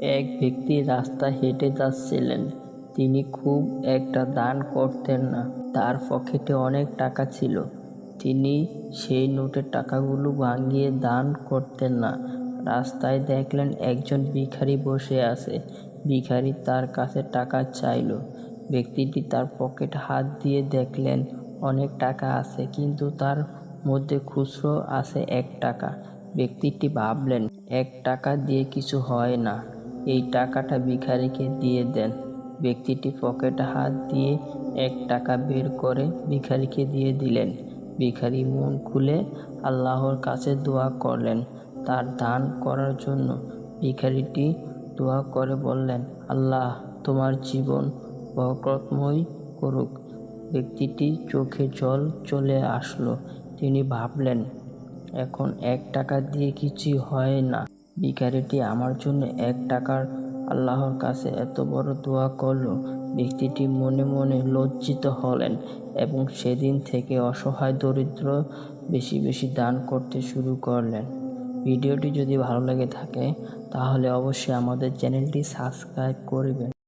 এক ব্যক্তি রাস্তা হেঁটে যাচ্ছিলেন। তিনি খুব একটা দান করতেন না। তার পকেটে অনেক টাকা ছিল। তিনি সেই নোটের টাকাগুলো ভাঙিয়ে দান করতেন না। রাস্তায় দেখলেন একজন ভিখারি বসে আছে। ভিখারি তার কাছে টাকা চাইলো। ব্যক্তিটি তার পকেট হাত দিয়ে দেখলেন, অনেক টাকা আছে, কিন্তু তার মধ্যে খুচরো আছে এক টাকা। ব্যক্তিটি ভাবলেন, এক টাকা দিয়ে কিছু হয় না। এই টাকাটা ভিখারিকে দিয়ে দেন। ব্যক্তিটি পকেটে হাত দিয়ে এক টাকা বের করে ভিখারিকে দিয়ে দিলেন। ভিখারি মন খুলে আল্লাহর কাছে দোয়া করলেন। তার দান করার জন্য ভিখারিটি দোয়া করে বললেন, আল্লাহ, তোমার জীবন বরকতময় করুক। ব্যক্তিটি চোখে জল চলে আসলো। তিনি ভাবলেন, এখন এক টাকা দিয়ে কিছুই হয় না। ভিখারিটি আমার জন্য এক টাকার আল্লাহর কাছে এত বড় দোয়া করল। ব্যক্তিটি মনে মনে লজ্জিত হলেন এবং সেদিন থেকে অসহায় দরিদ্র বেশি বেশি দান করতে শুরু করলেন। ভিডিওটি যদি ভালো লাগে থাকে, তাহলে অবশ্যই আমাদের চ্যানেলটি সাবস্ক্রাইব করবেন।